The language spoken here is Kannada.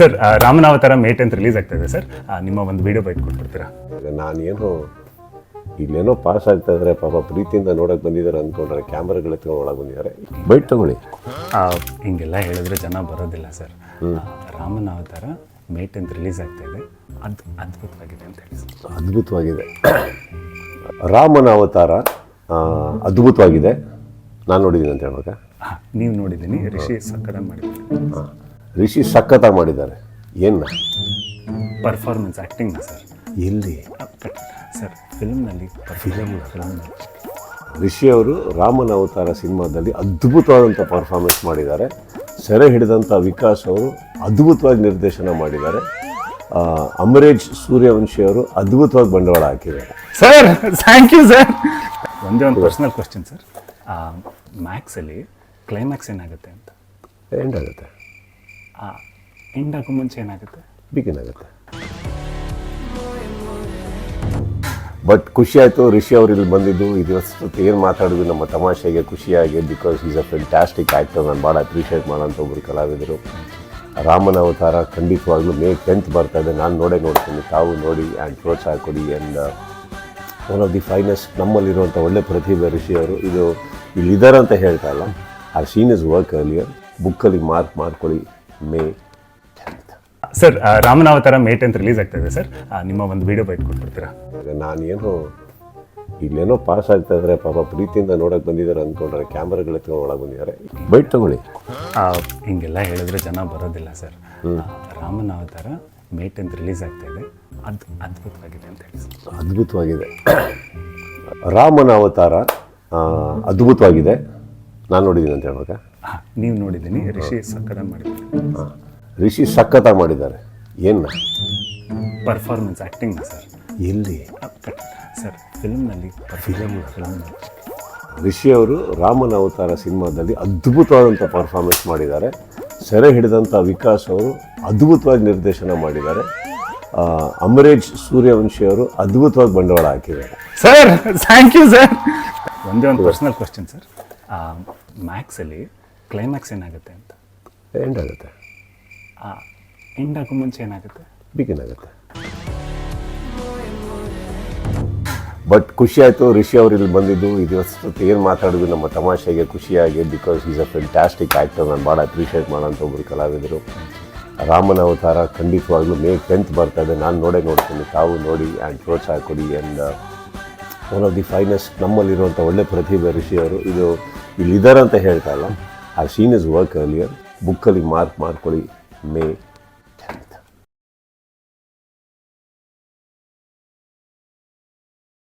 ಸರ್ ರಾಮನಾವತಾರ ಮೇಟ್ ಅಂತ ರಿಲೀಸ್ ಆಗ್ತಾ ಇದೆ ಸರ್. ನಿಮ್ಮ ಒಂದು ವಿಡಿಯೋ ಬೈಟ್ ಕೊಟ್ಬಿಡ್ತೀರಾ? ನಾನೇನು ಇಲ್ಲೇನೋ ಪಾಸ್ ಆಗ್ತಾ ಇದ್ರೆ ಪಾಪ ಪ್ರೀತಿಯಿಂದ ನೋಡಕ್ ಬಂದಿದ್ದಾರೆ ಅಂದ್ಕೊಂಡ್ರೆ ಕ್ಯಾಮ್ರಾಗಳು ಎತ್ಕೊಂಡು ಒಳಗೆ ಬಂದಿದ್ದಾರೆ. ಬೈಟ್ ತಗೊಳ್ಳಿ. ಆ, ಹಿಂಗೆಲ್ಲ ಹೇಳಿದ್ರೆ ಜನ ಬರೋದಿಲ್ಲ ಸರ್. ರಾಮನಾವತಾರ ಮೇಟ್ ಅಂತ ರಿಲೀಸ್ ಆಗ್ತಾ ಇದೆ. ಅದು ಅದ್ಭುತವಾಗಿದೆ ಅಂತ ಹೇಳಿ ಸರ್. ಅದ್ಭುತವಾಗಿದೆ. ರಾಮನ ಅವತಾರ ಆ, ಅದ್ಭುತವಾಗಿದೆ. ನಾನು ನೋಡಿದ್ದೀನಿ ಅಂತ ಹೇಳ್ಬೇಕಾ? ನೀವು ನೋಡಿದ್ದೀನಿ. ರಿಷಿ ಸಕ್ಕದ ಮಾಡಿದ್ದೀನಿ ಹಾ. ರಿಷಿ ಸಖತ್ತಾಗಿ ಮಾಡಿದ್ದಾರೆ. ಏನು ಪರ್ಫಾರ್ಮೆನ್ಸ್ ಆ್ಯಕ್ಟಿಂಗ್ನ ಸರ್. ಎಲ್ಲಿ? ಸರ್ ಫಿಲ್ಮ್ನಲ್ಲಿ ಫಿಲಮ್ ಫಿಲಮ್ನಲ್ಲಿ. ರಿಷಿ ಅವರು ರಾಮನ ಅವತಾರ ಸಿನಿಮಾದಲ್ಲಿ ಅದ್ಭುತವಾದಂಥ ಪರ್ಫಾರ್ಮೆನ್ಸ್ ಮಾಡಿದ್ದಾರೆ. ಸೆರೆ ಹಿಡಿದಂಥ ವಿಕಾಸ್ ಅವರು ಅದ್ಭುತವಾಗಿ ನಿರ್ದೇಶನ ಮಾಡಿದ್ದಾರೆ. ಅಮರೇಶ್ ಸೂರ್ಯವಂಶಿ ಅವರು ಅದ್ಭುತವಾಗಿ ಬಂಡವಾಳ ಹಾಕಿದ್ದಾರೆ. ಸರ್ ಥ್ಯಾಂಕ್ ಯು ಸರ್ ಒಂದೇ ಒಂದು ಪರ್ಸ್ನಲ್ ಕ್ವಶನ್ ಸರ್ ಮ್ಯಾಕ್ಸಲ್ಲಿ ಕ್ಲೈಮ್ಯಾಕ್ಸ್ ಏನಾಗುತ್ತೆ ಅಂತ? ಎಂಡ್ ಆಗುತ್ತೆ. ಆಗೋ ಮುಂಚೆ ಏನಾಗುತ್ತೆ? ಬಿಗಿನ್ ಆಗುತ್ತೆ. ಬಟ್ ಖುಷಿ ಆಯಿತು, ರಿಷಿ ಅವರು ಇಲ್ಲಿ ಬಂದಿದ್ದು. ಇವತ್ತು ಏನು ಮಾತಾಡಿದ್ವಿ ನಮ್ಮ ತಮಾಷೆಗೆ ಖುಷಿಯಾಗಿ because is a fantastic actor ನಾನು ಭಾಳ ಅಪ್ರಿಷಿಯೇಟ್ ಮಾಡೋಂಥ ಒಬ್ಬರು ಕಲಾವಿದರು. ರಾಮನ ಅವತಾರ ಖಂಡಿತವಾಗ್ಲೂ ಮೇ ಟೆಂತ್ ಬರ್ತಾ ಇದೆ. ನಾನು ನೋಡೇ ನೋಡ್ತೀನಿ. ತಾವು ನೋಡಿ ಆ್ಯಂಡ್ ಪ್ರೋತ್ಸಾಹ ಕೊಡಿ and one of the finest ನಮ್ಮಲ್ಲಿರುವಂಥ ಒಳ್ಳೆ ಪ್ರತಿಭೆ ಋಷಿ ಅವರು. ಇದು ಇಲ್ಲಿದ್ದಾರೆ ಅಂತ ಹೇಳ್ತಾ ಇಲ್ಲ. ಆ ಸೀನ್ ಇಸ್ ವರ್ಕ್ ಅರ್ಲಿಯರ್ ಬುಕ್ಕಲ್ಲಿ ಮಾರ್ಕ್ ಮಾಡ್ಕೊಳ್ಳಿ. May tenth sir Ramanavatara May tenth release ಆಗ್ತಾ ಇದೆ ಸರ್. ನಿಮ್ಮ ಒಂದು ವಿಡಿಯೋ ಬೈಟ್ ಕೊಟ್ಬಿಡ್ತೀರಾ? ನಾನು ನಾನೇನು ಇಲ್ಲೇನೋ ಪಾಸ್ ಆಗ್ತಾ ಇದ್ರೆ ಪಾಪ ಪ್ರೀತಿಯಿಂದ ನೋಡಕ್ ಬಂದಿದ್ದಾರೆ ಅಂದ್ಕೊಂಡ್ರೆ ಕ್ಯಾಮ್ರಾಗಳು ಎತ್ಕೊಂಡು ಒಳಗೆ ಬಂದಿದ್ದಾರೆ. ಬೈಟ್ ತಗೊಳ್ಳಿ. ಹಿಂಗೆಲ್ಲ ಹೇಳಿದ್ರೆ ಜನ ಬರೋದಿಲ್ಲ ಸರ್. ರಾಮನ ರಾಮನಾವತಾರ ಮೇ ಟೆಂತ್ ರಿಲೀಸ್ ಆಗ್ತಾ ಇದೆ. ಅದು ಅದ್ಭುತವಾಗಿದೆ ಅಂತ ಹೇಳಿ ಸರ್. ಅದ್ಭುತವಾಗಿದೆ. ರಾಮನ ಅವತಾರ ಅದ್ಭುತವಾಗಿದೆ. ನಾನು ನೋಡಿದ್ದೀನಿ ಅಂತ ಹೇಳ್ಬೇಕಾ? ನೀವು ನೋಡಿದ್ದೀನಿ ರಿಷಿ ಸಕ್ಕದ ಮಾಡಿದ್ದಾರೆ. ರಿಷಿ ಸಖತ್ತಾಗಿ ಮಾಡಿದ್ದಾರೆ. ಏನ? Performance acting sir. ಎಲ್ಲಿ? ಸರ್ ಫಿಲ್ಮ್ನಲ್ಲಿ ಫಿಲಮ್ ಫಿಲಮ್ನಲ್ಲಿ ರಿಷಿ ಅವರು ರಾಮನ ಅವತಾರ ಸಿನಿಮಾದಲ್ಲಿ ಅದ್ಭುತವಾದಂಥ ಪರ್ಫಾರ್ಮೆನ್ಸ್ ಮಾಡಿದ್ದಾರೆ. ಸೆರೆ ಹಿಡಿದಂಥ ವಿಕಾಸ್ ಅವರು ಅದ್ಭುತವಾಗಿ ನಿರ್ದೇಶನ ಮಾಡಿದ್ದಾರೆ. ಅಮರೇಜ್ ಅಮರೇಶ್ ಸೂರ್ಯವಂಶಿ ಅವರು ಅದ್ಭುತವಾಗಿ ಬಂಡವಾಳ ಹಾಕಿದ್ದಾರೆ. ಸರ್ ಥ್ಯಾಂಕ್ ಯು ಸರ್ ಒಂದೇ ಒಂದು ಪರ್ಸ್ನಲ್ ಕ್ವಶನ್ ಸರ್ ಮ್ಯಾಕ್ಸಲ್ಲಿ ಕ್ಲೈಮ್ಯಾಕ್ಸ್ ಏನಾಗುತ್ತೆ ಅಂತ? ಎಂಡ್ ಆಗುತ್ತೆ. ಎಂಡ್ ಆಗೋ ಮುಂಚೆ ಏನಾಗುತ್ತೆ? ಬಿಗಿನ್ ಆಗುತ್ತೆ. ಬಟ್ ಖುಷಿ ಆಯಿತು ರಿಷಿ ಅವರು ಇಲ್ಲಿ ಬಂದಿದ್ದು. ಇವತ್ತು ಏನು ಮಾತಾಡಿದ್ವಿ ನಮ್ಮ ತಮಾಷೆಗೆ ಖುಷಿಯಾಗಿ because is a fantastic actor ನಾನು ಭಾಳ ಅಪ್ರಿಷಿಯೇಟ್ ಮಾಡೋಂಥ ಒಬ್ಬರು ಕಲಾವಿದರು. ರಾಮನ ಅವತಾರ ಖಂಡಿತವಾಗ್ಲೂ ಮೇ ಟೆಂತ್ ಬರ್ತಾ ಇದೆ. ನಾನು ನೋಡೇ ನೋಡ್ತೀನಿ. ತಾವು ನೋಡಿ ಆ್ಯಂಡ್ ಪ್ರೋತ್ಸಾಹ ಕೊಡಿ. And one of the finest ನಮ್ಮಲ್ಲಿರುವಂಥ ಒಳ್ಳೆ ಪ್ರತಿಭೆ ಋಷಿ ಅವರು. ಇದು ಇಲ್ಲಿದ್ದಾರೆ ಅಂತ ಹೇಳ್ತಾ ಇಲ್ಲ. ಆ ಸೀನ್ ಇಸ್ ವರ್ಕ್ ಅರ್ಲಿಯರ್ ಬುಕ್ಕಲ್ಲಿ ಮಾರ್ಕ್ ಮಾಡ್ಕೊಳ್ಳಿ ಮೇ